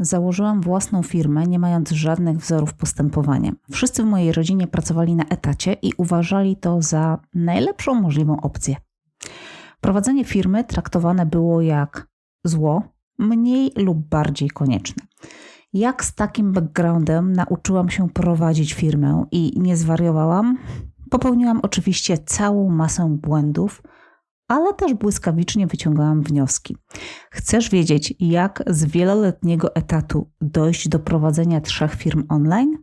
założyłam własną firmę, nie mając żadnych wzorów postępowania. Wszyscy w mojej rodzinie pracowali na etacie i uważali to za najlepszą możliwą opcję. Prowadzenie firmy traktowane było jak zło, mniej lub bardziej konieczne. Jak z takim backgroundem nauczyłam się prowadzić firmę i nie zwariowałam? Popełniłam oczywiście całą masę błędów, ale też błyskawicznie wyciągałam wnioski. Chcesz wiedzieć, jak z wieloletniego etatu dojść do prowadzenia trzech firm online?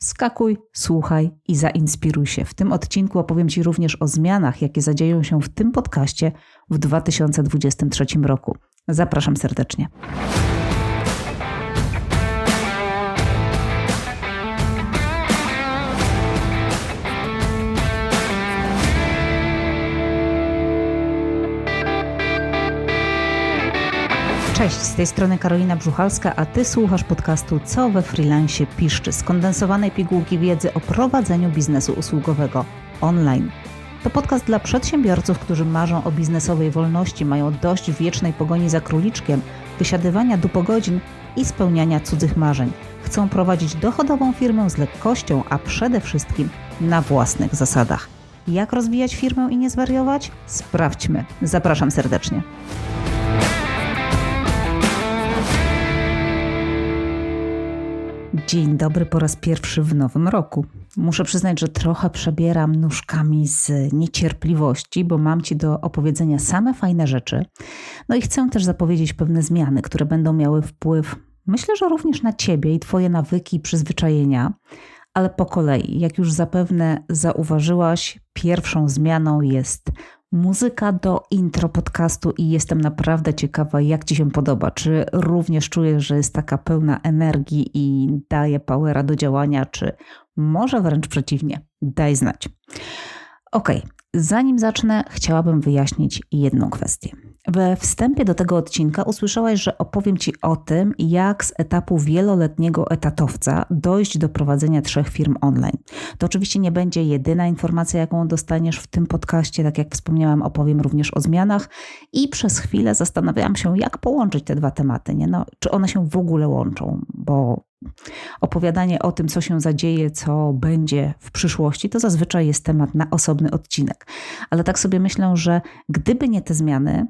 Skakuj, słuchaj i zainspiruj się. W tym odcinku opowiem Ci również o zmianach, jakie zadzieją się w tym podcaście w 2023 roku. Zapraszam serdecznie. Cześć, z tej strony Karolina Brzuchalska, a Ty słuchasz podcastu Co we freelancie piszczy, skondensowanej pigułki wiedzy o prowadzeniu biznesu usługowego online. To podcast dla przedsiębiorców, którzy marzą o biznesowej wolności, mają dość wiecznej pogoni za króliczkiem, wysiadywania dupogodzin i spełniania cudzych marzeń. Chcą prowadzić dochodową firmę z lekkością, a przede wszystkim na własnych zasadach. Jak rozwijać firmę i nie zwariować? Sprawdźmy. Zapraszam serdecznie. Dzień dobry po raz pierwszy w nowym roku. Muszę przyznać, że trochę przebieram nóżkami z niecierpliwości, bo mam Ci do opowiedzenia same fajne rzeczy. No i chcę też zapowiedzieć pewne zmiany, które będą miały wpływ, myślę, że również na Ciebie i Twoje nawyki i przyzwyczajenia. Ale po kolei, jak już zapewne zauważyłaś, pierwszą zmianą jest muzyka do intro podcastu i jestem naprawdę ciekawa, jak Ci się podoba. Czy również czujesz, że jest taka pełna energii i daje powera do działania, czy może wręcz przeciwnie? Daj znać. Ok, zanim zacznę, chciałabym wyjaśnić jedną kwestię. We wstępie do tego odcinka usłyszałaś, że opowiem Ci o tym, jak z etapu wieloletniego etatowca dojść do prowadzenia trzech firm online. To oczywiście nie będzie jedyna informacja, jaką dostaniesz w tym podcaście. Tak jak wspomniałam, opowiem również o zmianach i przez chwilę zastanawiałam się, jak połączyć te dwa tematy. Nie? No, czy one się w ogóle łączą, bo opowiadanie o tym, co się zadzieje, co będzie w przyszłości, to zazwyczaj jest temat na osobny odcinek. Ale tak sobie myślę, że gdyby nie te zmiany,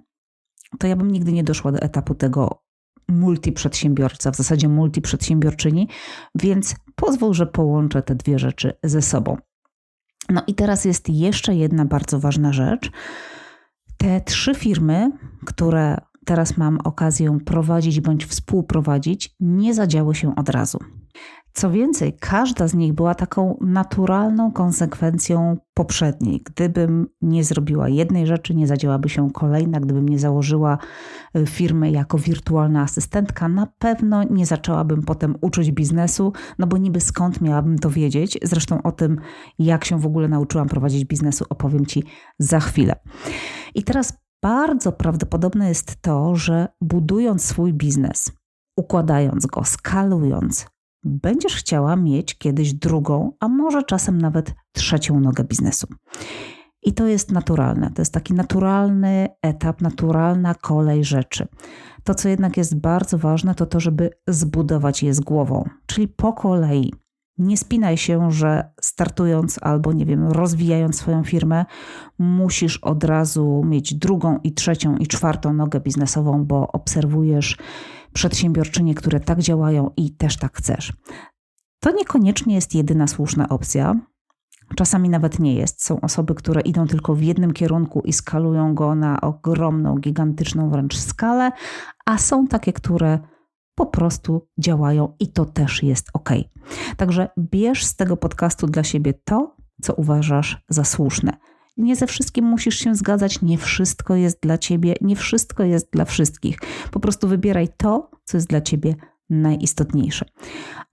to ja bym nigdy nie doszła do etapu tego multiprzedsiębiorca, w zasadzie multiprzedsiębiorczyni, więc pozwól, że połączę te dwie rzeczy ze sobą. No i teraz jest jeszcze jedna bardzo ważna rzecz. Te trzy firmy, które teraz mam okazję prowadzić bądź współprowadzić, nie zadziały się od razu. Co więcej, każda z nich była taką naturalną konsekwencją poprzedniej. Gdybym nie zrobiła jednej rzeczy, nie zadziałaby się kolejna. Gdybym nie założyła y, firmy jako wirtualna asystentka, na pewno nie zaczęłabym potem uczyć biznesu, no bo niby skąd miałabym to wiedzieć. Zresztą o tym, jak się w ogóle nauczyłam prowadzić biznesu, opowiem Ci za chwilę. I teraz bardzo prawdopodobne jest to, że budując swój biznes, układając go, skalując, będziesz chciała mieć kiedyś drugą, a może czasem nawet trzecią nogę biznesu. I to jest naturalne. To jest taki naturalny etap, naturalna kolej rzeczy. To, co jednak jest bardzo ważne, to to, żeby zbudować je z głową, czyli po kolei. Nie spinaj się, że startując albo, nie wiem, rozwijając swoją firmę, musisz od razu mieć drugą i trzecią i czwartą nogę biznesową, bo obserwujesz przedsiębiorczynie, które tak działają i też tak chcesz. To niekoniecznie jest jedyna słuszna opcja. Czasami nawet nie jest. Są osoby, które idą tylko w jednym kierunku i skalują go na ogromną, gigantyczną wręcz skalę, a są takie, które po prostu działają i to też jest ok. Także bierz z tego podcastu dla siebie to, co uważasz za słuszne. Nie ze wszystkim musisz się zgadzać, nie wszystko jest dla ciebie, nie wszystko jest dla wszystkich. Po prostu wybieraj to, co jest dla ciebie najistotniejsze.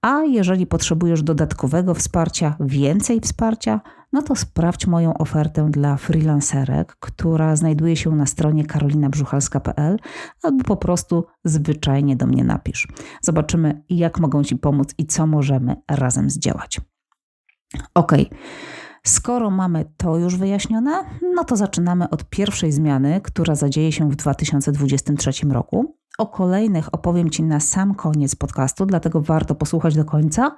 A jeżeli potrzebujesz dodatkowego wsparcia, więcej wsparcia, no to sprawdź moją ofertę dla freelancerek, która znajduje się na stronie karolinabrzuchalska.pl albo po prostu zwyczajnie do mnie napisz. Zobaczymy, jak mogą Ci pomóc i co możemy razem zdziałać. Ok. Skoro mamy to już wyjaśnione, no to zaczynamy od pierwszej zmiany, która zadzieje się w 2023 roku. O kolejnych opowiem Ci na sam koniec podcastu, dlatego warto posłuchać do końca,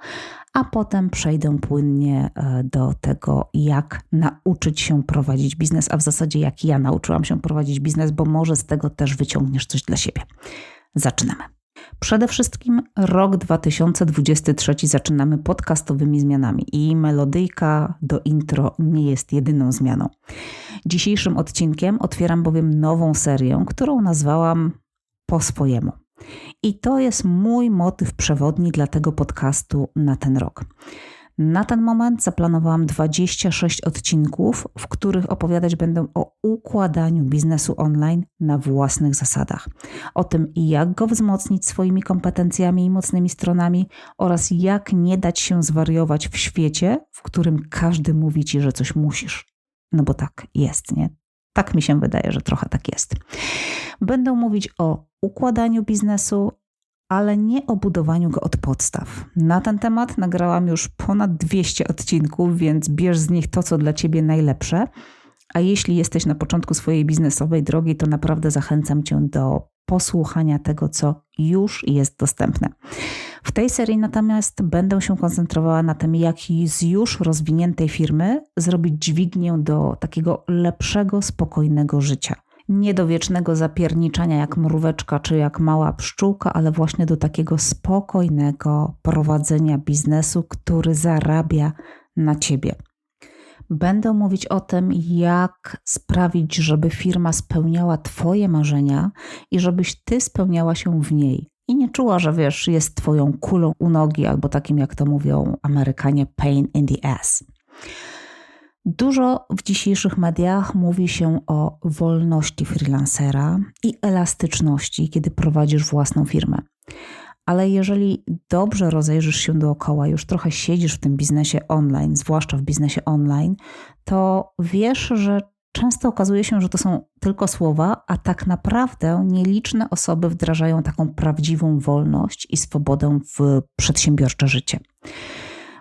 a potem przejdę płynnie e, do tego, jak nauczyć się prowadzić biznes, a w zasadzie jak ja nauczyłam się prowadzić biznes, bo może z tego też wyciągniesz coś dla siebie. Zaczynamy. Przede wszystkim rok 2023 zaczynamy podcastowymi zmianami i melodyjka do intro nie jest jedyną zmianą. Dzisiejszym odcinkiem otwieram bowiem nową serię, którą nazwałam po swojemu. I to jest mój motyw przewodni dla tego podcastu na ten rok. Na ten moment zaplanowałam 26 odcinków, w których opowiadać będę o układaniu biznesu online na własnych zasadach. O tym, jak go wzmocnić swoimi kompetencjami i mocnymi stronami oraz jak nie dać się zwariować w świecie, w którym każdy mówi ci, że coś musisz. No bo tak jest, nie? Tak mi się wydaje, że trochę tak jest. Będę mówić o układaniu biznesu, ale nie o budowaniu go od podstaw. Na ten temat nagrałam już ponad 200 odcinków, więc bierz z nich to, co dla ciebie najlepsze. A jeśli jesteś na początku swojej biznesowej drogi, to naprawdę zachęcam cię do posłuchania tego, co już jest dostępne. W tej serii natomiast będę się koncentrowała na tym, jak z już rozwiniętej firmy zrobić dźwignię do takiego lepszego, spokojnego życia nie do wiecznego zapierniczania jak mróweczka czy jak mała pszczółka, ale właśnie do takiego spokojnego prowadzenia biznesu, który zarabia na ciebie. Będę mówić o tym, jak sprawić, żeby firma spełniała Twoje marzenia i żebyś Ty spełniała się w niej. I nie czuła, że wiesz, jest Twoją kulą u nogi, albo takim, jak to mówią Amerykanie, pain in the ass. Dużo w dzisiejszych mediach mówi się o wolności freelancera i elastyczności, kiedy prowadzisz własną firmę. Ale jeżeli dobrze rozejrzysz się dookoła, już trochę siedzisz w tym biznesie online, zwłaszcza w biznesie online, to wiesz, że często okazuje się, że to są tylko słowa, a tak naprawdę nieliczne osoby wdrażają taką prawdziwą wolność i swobodę w przedsiębiorcze życie.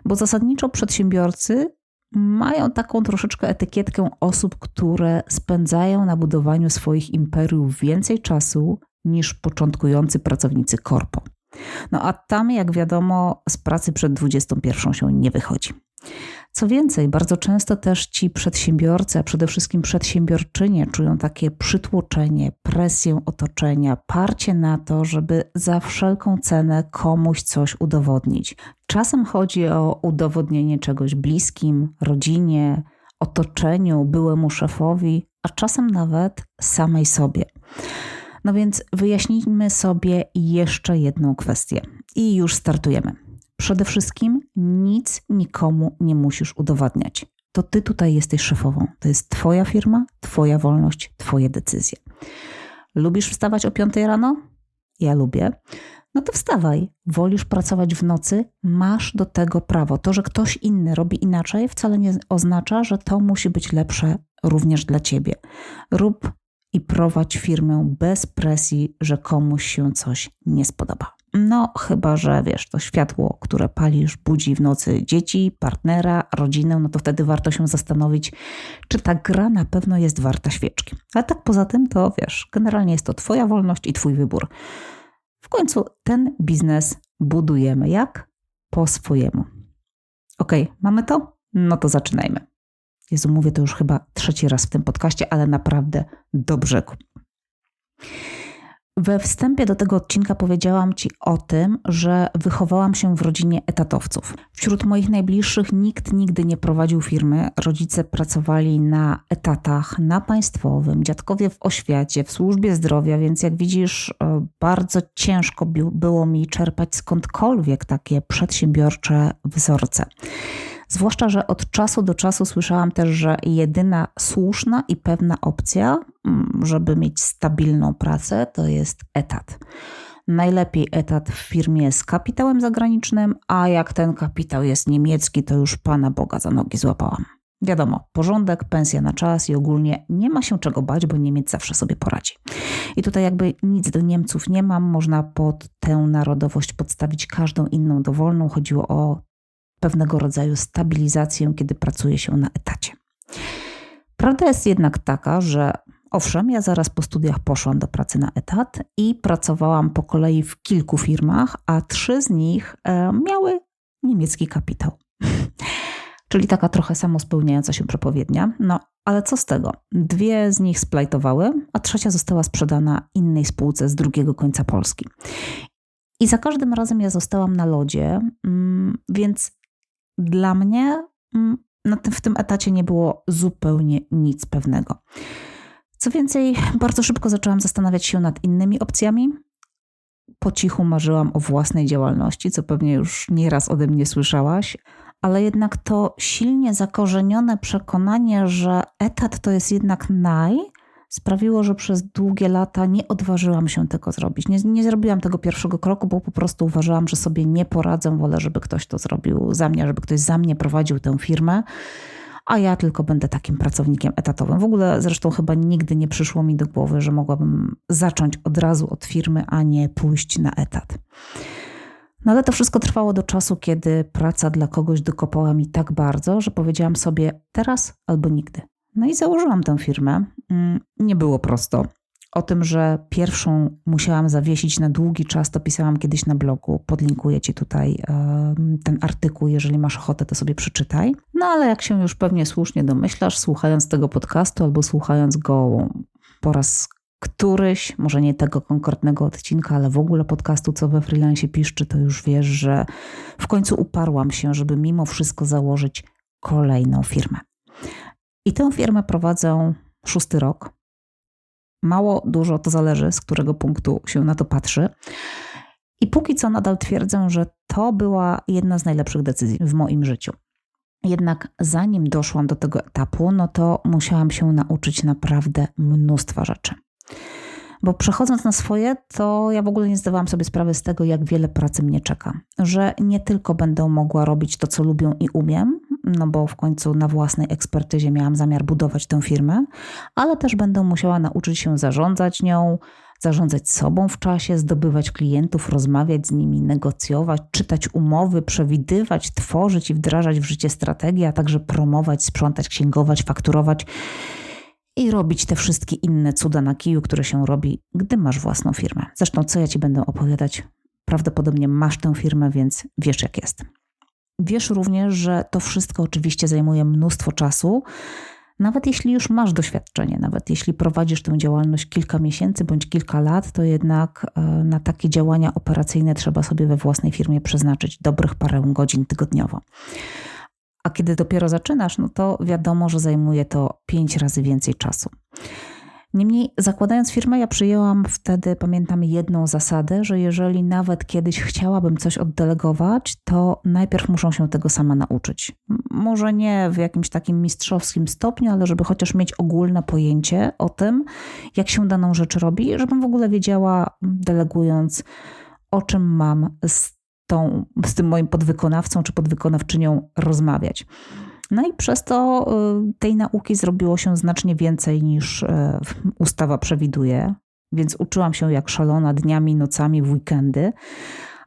Bo zasadniczo przedsiębiorcy mają taką troszeczkę etykietkę osób, które spędzają na budowaniu swoich imperiów więcej czasu niż początkujący pracownicy korpo. No a tam, jak wiadomo, z pracy przed 21 się nie wychodzi. Co więcej, bardzo często też ci przedsiębiorcy, a przede wszystkim przedsiębiorczynie czują takie przytłoczenie, presję otoczenia, parcie na to, żeby za wszelką cenę komuś coś udowodnić. Czasem chodzi o udowodnienie czegoś bliskim, rodzinie, otoczeniu, byłemu szefowi, a czasem nawet samej sobie. No więc wyjaśnijmy sobie jeszcze jedną kwestię i już startujemy. Przede wszystkim nic nikomu nie musisz udowadniać. To ty tutaj jesteś szefową. To jest twoja firma, twoja wolność, twoje decyzje. Lubisz wstawać o 5 rano? Ja lubię. No to wstawaj. Wolisz pracować w nocy? Masz do tego prawo. To, że ktoś inny robi inaczej, wcale nie oznacza, że to musi być lepsze również dla ciebie. Rób i prowadź firmę bez presji, że komuś się coś nie spodoba. No, chyba że wiesz, to światło, które palisz, budzi w nocy dzieci, partnera, rodzinę, no to wtedy warto się zastanowić, czy ta gra na pewno jest warta świeczki. Ale tak poza tym, to wiesz, generalnie jest to Twoja wolność i Twój wybór. W końcu ten biznes budujemy jak? Po swojemu. Ok, mamy to? No to zaczynajmy. Jezu, mówię to już chyba trzeci raz w tym podcaście, ale naprawdę do brzegu. We wstępie do tego odcinka powiedziałam Ci o tym, że wychowałam się w rodzinie etatowców. Wśród moich najbliższych nikt nigdy nie prowadził firmy. Rodzice pracowali na etatach, na państwowym, dziadkowie w oświacie, w służbie zdrowia, więc jak widzisz, e, bardzo ciężko było mi czerpać skądkolwiek takie przedsiębiorcze wzorce. Zwłaszcza, że od czasu do czasu słyszałam też, że jedyna słuszna i pewna opcja, mm, żeby mieć stabilną pracę, to jest etat. Najlepiej etat w firmie z kapitałem zagranicznym, a jak ten kapitał jest niemiecki, to już Pana Boga za nogi złapałam. Wiadomo, porządek, pensja na czas i ogólnie nie ma się czego bać, bo Niemiec zawsze sobie poradzi. I tutaj jakby nic do Niemców nie mam, można pod tę narodowość podstawić każdą inną dowolną. Chodziło o pewnego rodzaju stabilizację, kiedy pracuje się na etacie. Prawda jest jednak taka, że Owszem, ja zaraz po studiach poszłam do pracy na etat i pracowałam po kolei w kilku firmach, a trzy z nich e, miały niemiecki kapitał. Czyli taka trochę samospełniająca się przepowiednia. No, ale co z tego? Dwie z nich splajtowały, a trzecia została sprzedana innej spółce z drugiego końca Polski. I za każdym razem ja zostałam na lodzie, mm, więc dla mnie mm, w tym etacie nie było zupełnie nic pewnego. Co więcej, bardzo szybko zaczęłam zastanawiać się nad innymi opcjami. Po cichu marzyłam o własnej działalności, co pewnie już nieraz ode mnie słyszałaś, ale jednak to silnie zakorzenione przekonanie, że etat to jest jednak naj, sprawiło, że przez długie lata nie odważyłam się tego zrobić. Nie, nie zrobiłam tego pierwszego kroku, bo po prostu uważałam, że sobie nie poradzę. Wolę, żeby ktoś to zrobił za mnie, żeby ktoś za mnie prowadził tę firmę, a ja tylko będę takim pracownikiem etatowym. W ogóle zresztą chyba nigdy nie przyszło mi do głowy, że mogłabym zacząć od razu od firmy, a nie pójść na etat. No ale to wszystko trwało do czasu, kiedy praca dla kogoś dokopała mi tak bardzo, że powiedziałam sobie teraz albo nigdy. No i założyłam tę firmę. Mm, nie było prosto. O tym, że pierwszą musiałam zawiesić na długi czas, to pisałam kiedyś na blogu. Podlinkuję ci tutaj ten artykuł, jeżeli masz ochotę, to sobie przeczytaj. No ale jak się już pewnie słusznie domyślasz, słuchając tego podcastu albo słuchając go po raz któryś, może nie tego konkretnego odcinka, ale w ogóle podcastu, co we freelance piszczy, to już wiesz, że w końcu uparłam się, żeby mimo wszystko założyć kolejną firmę. I tę firmę prowadzę szósty rok. Mało, dużo to zależy, z którego punktu się na to patrzy. I póki co nadal twierdzę, że to była jedna z najlepszych decyzji w moim życiu. Jednak zanim doszłam do tego etapu, no to musiałam się nauczyć naprawdę mnóstwa rzeczy. Bo przechodząc na swoje, to ja w ogóle nie zdawałam sobie sprawy z tego, jak wiele pracy mnie czeka. Że nie tylko będę mogła robić to, co lubię i umiem, no bo w końcu na własnej ekspertyzie miałam zamiar budować tę firmę, ale też będę musiała nauczyć się zarządzać nią, zarządzać sobą w czasie, zdobywać klientów, rozmawiać z nimi, negocjować, czytać umowy, przewidywać, tworzyć i wdrażać w życie strategię, a także promować, sprzątać, księgować, fakturować i robić te wszystkie inne cuda na kiju, które się robi, gdy masz własną firmę. Zresztą, co ja ci będę opowiadać? Prawdopodobnie masz tę firmę, więc wiesz, jak jest. Wiesz również, że to wszystko oczywiście zajmuje mnóstwo czasu. Nawet jeśli już masz doświadczenie, nawet jeśli prowadzisz tę działalność kilka miesięcy bądź kilka lat, to jednak e, na takie działania operacyjne trzeba sobie we własnej firmie przeznaczyć dobrych parę godzin tygodniowo. A kiedy dopiero zaczynasz, no to wiadomo, że zajmuje to pięć razy więcej czasu. Niemniej, zakładając firmę, ja przyjęłam wtedy, pamiętam, jedną zasadę, że jeżeli nawet kiedyś chciałabym coś oddelegować, to najpierw muszą się tego sama nauczyć. Może nie w jakimś takim mistrzowskim stopniu, ale żeby chociaż mieć ogólne pojęcie o tym, jak się daną rzecz robi, żebym w ogóle wiedziała, delegując, o czym mam z tą, z tym moim podwykonawcą czy podwykonawczynią rozmawiać. No i przez to y, tej nauki zrobiło się znacznie więcej niż y, ustawa przewiduje, więc uczyłam się jak szalona dniami, nocami, w weekendy,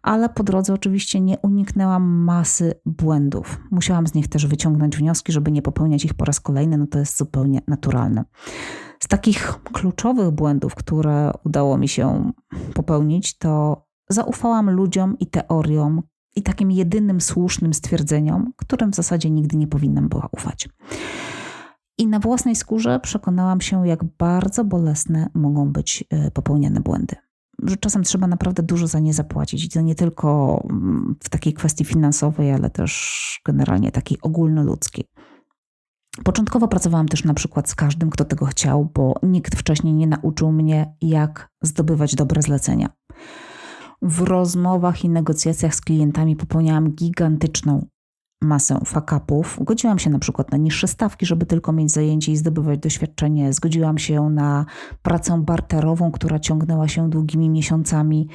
ale po drodze oczywiście nie uniknęłam masy błędów. Musiałam z nich też wyciągnąć wnioski, żeby nie popełniać ich po raz kolejny, no to jest zupełnie naturalne. Z takich kluczowych błędów, które udało mi się popełnić, to zaufałam ludziom i teoriom i takim jedynym słusznym stwierdzeniom, którym w zasadzie nigdy nie powinnam była ufać. I na własnej skórze przekonałam się, jak bardzo bolesne mogą być e, popełniane błędy. Że czasem trzeba naprawdę dużo za nie zapłacić. I to nie tylko mm, w takiej kwestii finansowej, ale też generalnie takiej ogólnoludzkiej. Początkowo pracowałam też na przykład z każdym, kto tego chciał, bo nikt wcześniej nie nauczył mnie, jak zdobywać dobre zlecenia w rozmowach i negocjacjach z klientami popełniałam gigantyczną masę fakapów. Godziłam się na przykład na niższe stawki, żeby tylko mieć zajęcie i zdobywać doświadczenie. Zgodziłam się na pracę barterową, która ciągnęła się długimi miesiącami.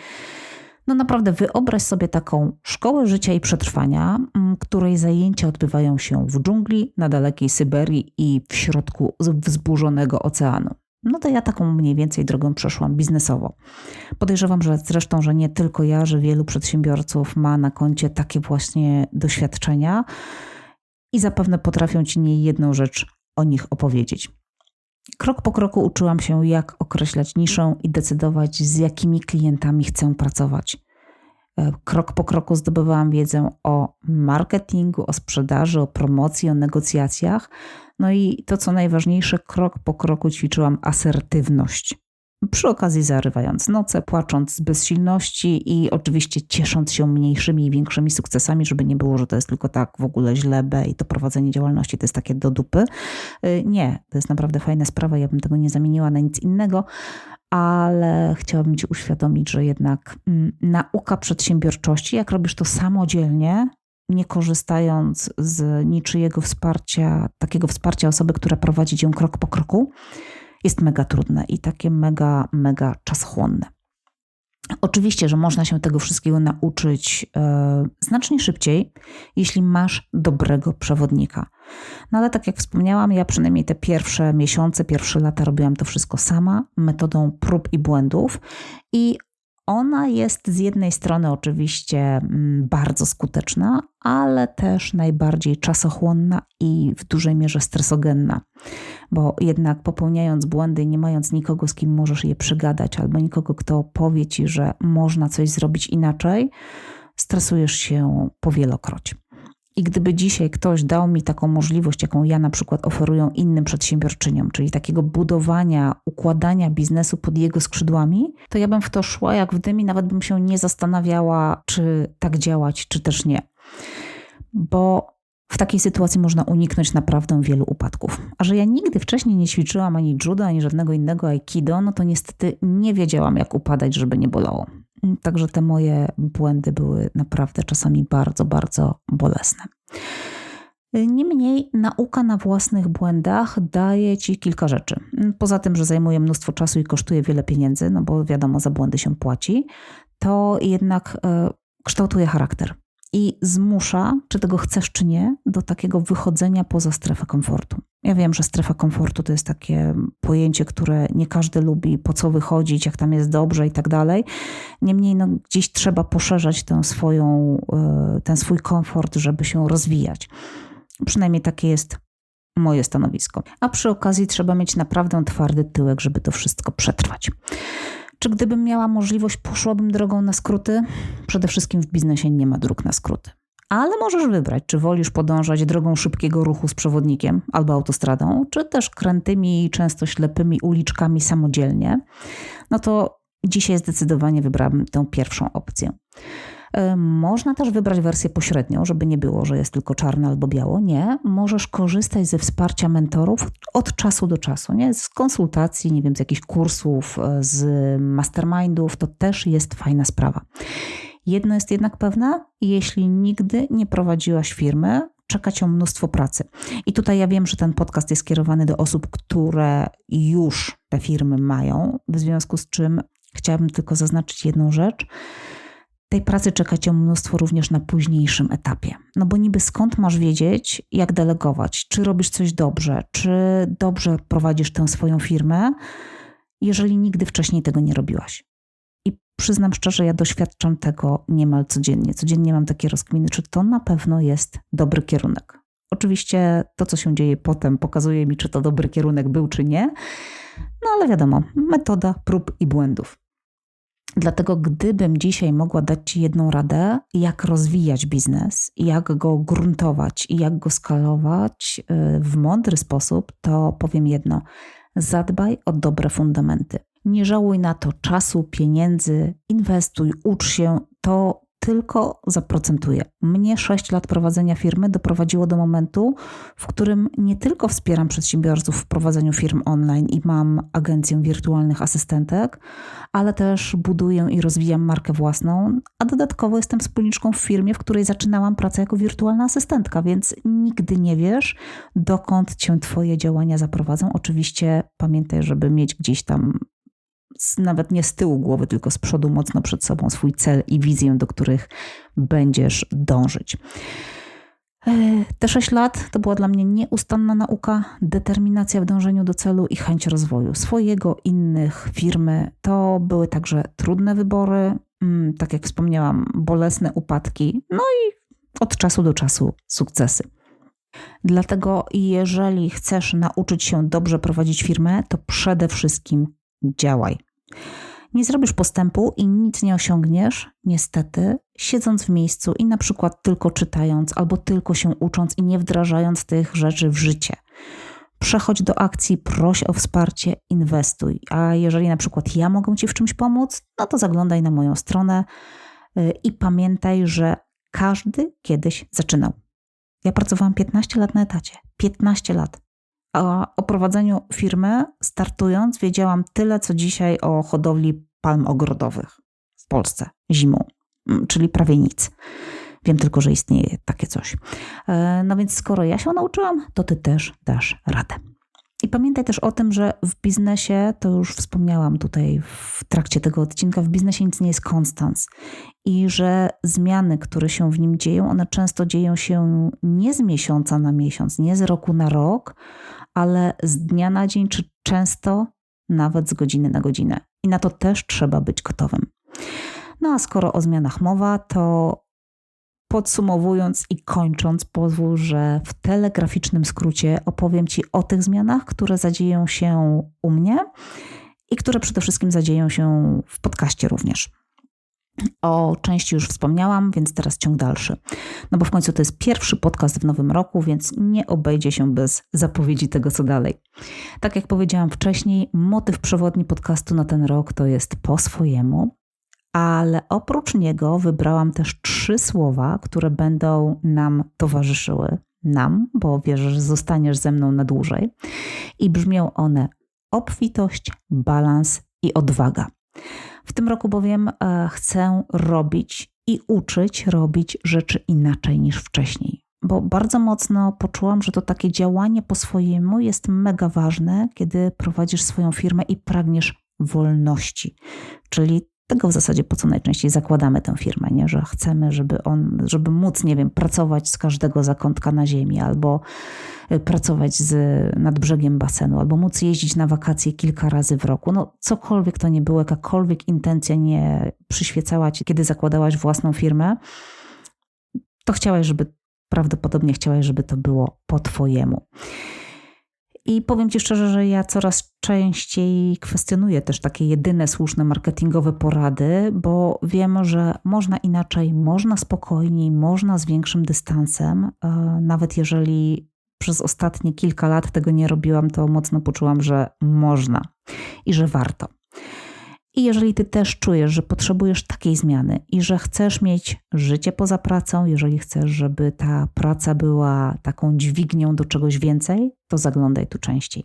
No naprawdę wyobraź sobie taką szkołę życia i przetrwania, której zajęcia odbywają się w dżungli, na dalekiej Syberii i w środku wzburzonego oceanu. No to ja taką mniej więcej drogą przeszłam biznesowo. Podejrzewam, że zresztą, że nie tylko ja, że wielu przedsiębiorców ma na koncie takie właśnie doświadczenia i zapewne potrafią ci nie jedną rzecz o nich opowiedzieć. Krok po kroku uczyłam się, jak określać niszę i decydować, z jakimi klientami chcę pracować. E, krok po kroku zdobywałam wiedzę o marketingu, o sprzedaży, o promocji, o negocjacjach. No i to, co najważniejsze, krok po kroku ćwiczyłam asertywność. Przy okazji zarywając noce, płacząc z bezsilności i oczywiście ciesząc się mniejszymi i większymi sukcesami, żeby nie było, że to jest tylko tak w ogóle źle B i to prowadzenie działalności to jest takie do dupy. Y, nie, to jest naprawdę fajna sprawa, ja bym tego nie zamieniła na nic innego, ale chciałabym Ci uświadomić, że jednak mm, nauka przedsiębiorczości, jak robisz to samodzielnie, nie korzystając z niczyjego wsparcia, takiego wsparcia osoby, która prowadzi Cię krok po kroku, jest mega trudne i takie mega, mega czasochłonne. Oczywiście, że można się tego wszystkiego nauczyć e, znacznie szybciej, jeśli masz dobrego przewodnika. No ale tak jak wspomniałam, ja przynajmniej te pierwsze miesiące, pierwsze lata robiłam to wszystko sama, metodą prób i błędów i ona jest z jednej strony oczywiście mm, bardzo skuteczna, ale też najbardziej czasochłonna i w dużej mierze stresogenna, bo jednak popełniając błędy, nie mając nikogo, z kim możesz je przygadać, albo nikogo, kto powie ci, że można coś zrobić inaczej, stresujesz się powielokroć. I gdyby dzisiaj ktoś dał mi taką możliwość, jaką ja na przykład oferuję innym przedsiębiorczyniom, czyli takiego budowania, układania biznesu pod jego skrzydłami, to ja bym w to szła jak w dym i nawet bym się nie zastanawiała, czy tak działać, czy też nie. Bo w takiej sytuacji można uniknąć naprawdę wielu upadków. A że ja nigdy wcześniej nie ćwiczyłam ani judo, ani żadnego innego aikido, no to niestety nie wiedziałam, jak upadać, żeby nie bolało. Także te moje błędy były naprawdę czasami bardzo, bardzo bolesne. Niemniej nauka na własnych błędach daje ci kilka rzeczy. Poza tym, że zajmuje mnóstwo czasu i kosztuje wiele pieniędzy, no bo wiadomo, za błędy się płaci, to jednak e, kształtuje charakter i zmusza, czy tego chcesz, czy nie, do takiego wychodzenia poza strefę komfortu. Ja wiem, że strefa komfortu to jest takie pojęcie, które nie każdy lubi, po co wychodzić, jak tam jest dobrze i tak dalej. Niemniej no, gdzieś trzeba poszerzać tę swoją, e, ten swój komfort, żeby się rozwijać. Przynajmniej takie jest moje stanowisko. A przy okazji trzeba mieć naprawdę twardy tyłek, żeby to wszystko przetrwać. Czy gdybym miała możliwość, poszłabym drogą na skróty? Przede wszystkim w biznesie nie ma dróg na skróty. Ale możesz wybrać, czy wolisz podążać drogą szybkiego ruchu z przewodnikiem albo autostradą, czy też krętymi, często ślepymi uliczkami samodzielnie. No to dzisiaj zdecydowanie wybrałabym tę pierwszą opcję. E, można też wybrać wersję pośrednią, żeby nie było, że jest tylko czarne albo biało. Nie, możesz korzystać ze wsparcia mentorów od czasu do czasu, nie? Z konsultacji, nie wiem, z jakichś kursów, e, z mastermindów, to też jest fajna sprawa. Jedno jest jednak pewne, jeśli nigdy nie prowadziłaś firmy, czeka cię mnóstwo pracy. I tutaj ja wiem, że ten podcast jest skierowany do osób, które już te firmy mają, w związku z czym chciałabym tylko zaznaczyć jedną rzecz tej pracy czeka cię mnóstwo również na późniejszym etapie. No bo niby skąd masz wiedzieć, jak delegować, czy robisz coś dobrze, czy dobrze prowadzisz tę swoją firmę, jeżeli nigdy wcześniej tego nie robiłaś. I przyznam szczerze, ja doświadczam tego niemal codziennie. Codziennie mam takie rozkminy, czy to na pewno jest dobry kierunek. Oczywiście to, co się dzieje potem, pokazuje mi, czy to dobry kierunek był, czy nie. No ale wiadomo, metoda prób i błędów. Dlatego, gdybym dzisiaj mogła dać Ci jedną radę, jak rozwijać biznes, jak go gruntować i jak go skalować y, w mądry sposób, to powiem jedno: zadbaj o dobre fundamenty. Nie żałuj na to czasu, pieniędzy, inwestuj, ucz się. To tylko zaprocentuje. Mnie 6 lat prowadzenia firmy doprowadziło do momentu, w którym nie tylko wspieram przedsiębiorców w prowadzeniu firm online i mam agencję wirtualnych asystentek, ale też buduję i rozwijam markę własną, a dodatkowo jestem wspólniczką w firmie, w której zaczynałam pracę jako wirtualna asystentka, więc nigdy nie wiesz, dokąd cię Twoje działania zaprowadzą. Oczywiście pamiętaj, żeby mieć gdzieś tam nawet nie z tyłu głowy, tylko z przodu mocno przed sobą swój cel i wizję, do których będziesz dążyć. E, te 6 lat to była dla mnie nieustanna nauka, determinacja w dążeniu do celu i chęć rozwoju swojego, innych, firmy. To były także trudne wybory, mm, tak jak wspomniałam, bolesne upadki, no i od czasu do czasu sukcesy. Dlatego, jeżeli chcesz nauczyć się dobrze prowadzić firmę, to przede wszystkim działaj. Nie zrobisz postępu i nic nie osiągniesz, niestety, siedząc w miejscu i na przykład tylko czytając albo tylko się ucząc i nie wdrażając tych rzeczy w życie. Przechodź do akcji, proś o wsparcie, inwestuj. A jeżeli na przykład ja mogę Ci w czymś pomóc, no to zaglądaj na moją stronę y, i pamiętaj, że każdy kiedyś zaczynał. Ja pracowałam 15 lat na etacie. 15 lat. O prowadzeniu firmy startując wiedziałam tyle, co dzisiaj o hodowli palm ogrodowych w Polsce zimą, mm, czyli prawie nic. Wiem tylko, że istnieje takie coś. E, no więc skoro ja się nauczyłam, to ty też dasz radę. I pamiętaj też o tym, że w biznesie, to już wspomniałam tutaj w trakcie tego odcinka, w biznesie nic nie jest konstans i że zmiany, które się w nim dzieją, one często dzieją się nie z miesiąca na miesiąc, nie z roku na rok, ale z dnia na dzień, czy często nawet z godziny na godzinę. I na to też trzeba być gotowym. No a skoro o zmianach mowa, to Podsumowując i kończąc, pozwól, że w telegraficznym skrócie opowiem Ci o tych zmianach, które zadzieją się u mnie i które przede wszystkim zadzieją się w podcaście również. O części już wspomniałam, więc teraz ciąg dalszy. No bo w końcu to jest pierwszy podcast w nowym roku, więc nie obejdzie się bez zapowiedzi tego, co dalej. Tak jak powiedziałam wcześniej, motyw przewodni podcastu na ten rok to jest po swojemu ale oprócz niego wybrałam też trzy słowa, które będą nam towarzyszyły. Nam, bo wierzę, że zostaniesz ze mną na dłużej. I brzmią one obfitość, balans i odwaga. W tym roku bowiem e, chcę robić i uczyć robić rzeczy inaczej niż wcześniej. Bo bardzo mocno poczułam, że to takie działanie po swojemu jest mega ważne, kiedy prowadzisz swoją firmę i pragniesz wolności, czyli tego w zasadzie po co najczęściej zakładamy tę firmę, nie? że chcemy, żeby on, żeby móc, nie wiem, pracować z każdego zakątka na ziemi, albo y, pracować z, nad brzegiem basenu, albo móc jeździć na wakacje kilka razy w roku. No cokolwiek to nie było, jakakolwiek intencja nie przyświecała ci, kiedy zakładałaś własną firmę, to chciałaś, żeby, prawdopodobnie chciałaś, żeby to było po twojemu. I powiem Ci szczerze, że ja coraz częściej kwestionuję też takie jedyne słuszne marketingowe porady, bo wiem, że można inaczej, można spokojniej, można z większym dystansem. E, nawet jeżeli przez ostatnie kilka lat tego nie robiłam, to mocno poczułam, że można i że warto. I jeżeli ty też czujesz, że potrzebujesz takiej zmiany i że chcesz mieć życie poza pracą, jeżeli chcesz, żeby ta praca była taką dźwignią do czegoś więcej, to zaglądaj tu częściej.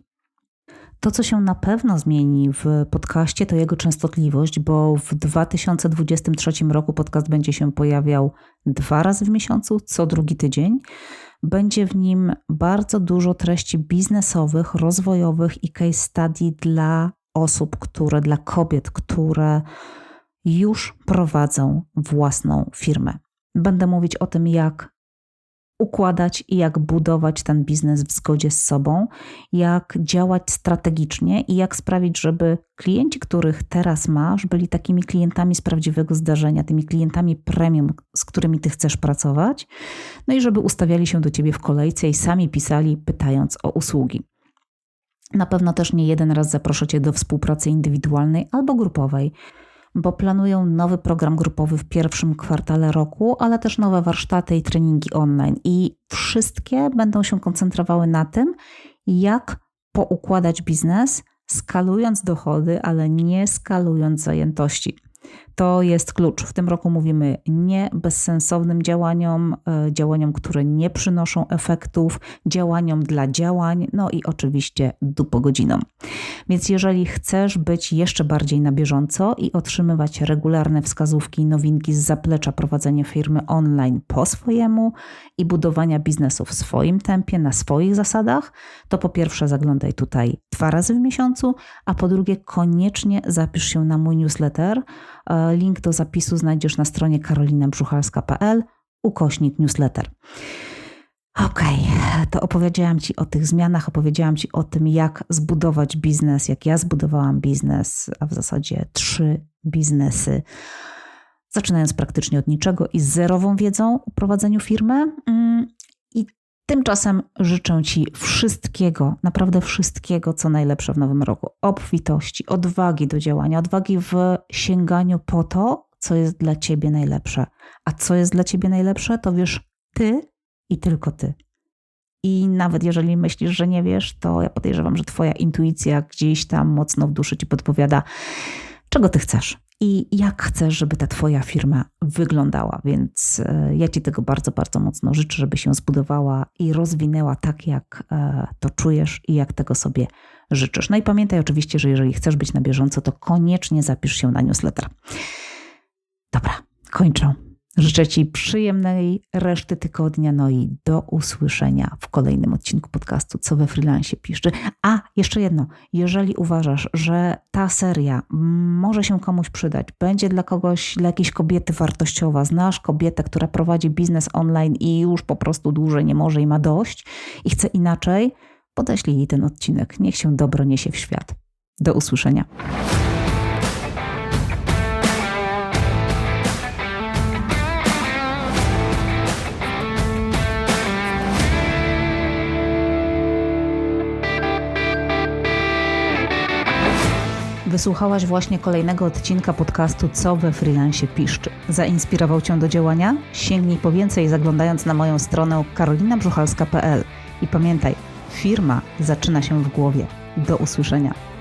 To, co się na pewno zmieni w podcaście, to jego częstotliwość, bo w 2023 roku podcast będzie się pojawiał dwa razy w miesiącu, co drugi tydzień. Będzie w nim bardzo dużo treści biznesowych, rozwojowych i case study dla osób, które dla kobiet, które już prowadzą własną firmę. Będę mówić o tym, jak układać i jak budować ten biznes w zgodzie z sobą, jak działać strategicznie i jak sprawić, żeby klienci, których teraz masz, byli takimi klientami z prawdziwego zdarzenia, tymi klientami premium, z którymi ty chcesz pracować, no i żeby ustawiali się do ciebie w kolejce i sami pisali, pytając o usługi. Na pewno też nie jeden raz zaproszę Cię do współpracy indywidualnej albo grupowej, bo planują nowy program grupowy w pierwszym kwartale roku, ale też nowe warsztaty i treningi online. I wszystkie będą się koncentrowały na tym, jak poukładać biznes, skalując dochody, ale nie skalując zajętości. To jest klucz. W tym roku mówimy nie bezsensownym działaniom, e, działaniom, które nie przynoszą efektów, działaniom dla działań, no i oczywiście dupogodzinom. Więc jeżeli chcesz być jeszcze bardziej na bieżąco i otrzymywać regularne wskazówki i nowinki z zaplecza prowadzenia firmy online po swojemu i budowania biznesu w swoim tempie, na swoich zasadach, to po pierwsze zaglądaj tutaj dwa razy w miesiącu, a po drugie koniecznie zapisz się na mój newsletter link do zapisu znajdziesz na stronie karolinabrzuchalska.pl ukośnik newsletter. OK, to opowiedziałam Ci o tych zmianach, opowiedziałam Ci o tym, jak zbudować biznes, jak ja zbudowałam biznes, a w zasadzie trzy biznesy, zaczynając praktycznie od niczego i z zerową wiedzą o prowadzeniu firmy. Tymczasem życzę Ci wszystkiego, naprawdę wszystkiego, co najlepsze w nowym roku. Obfitości, odwagi do działania, odwagi w sięganiu po to, co jest dla Ciebie najlepsze. A co jest dla Ciebie najlepsze, to wiesz Ty i tylko Ty. I nawet jeżeli myślisz, że nie wiesz, to ja podejrzewam, że Twoja intuicja gdzieś tam mocno w duszy Ci podpowiada, czego Ty chcesz i jak chcesz, żeby ta Twoja firma wyglądała. Więc e, ja Ci tego bardzo, bardzo mocno życzę, żeby się zbudowała i rozwinęła tak, jak e, to czujesz i jak tego sobie życzysz. No i pamiętaj oczywiście, że jeżeli chcesz być na bieżąco, to koniecznie zapisz się na newsletter. Dobra, kończę. Życzę Ci przyjemnej reszty tygodnia, no i do usłyszenia w kolejnym odcinku podcastu Co we freelancie piszczy. A, jeszcze jedno, jeżeli uważasz, że ta seria może się komuś przydać, będzie dla kogoś, dla jakiejś kobiety wartościowa, znasz kobietę, która prowadzi biznes online i już po prostu dłużej nie może i ma dość i chce inaczej, podeślij jej ten odcinek. Niech się dobro niesie w świat. Do usłyszenia. Wysłuchałaś właśnie kolejnego odcinka podcastu Co we freelancie piszczy. Zainspirował Cię do działania? Sięgnij po więcej zaglądając na moją stronę karolinabrzuchalska.pl i pamiętaj, firma zaczyna się w głowie. Do usłyszenia.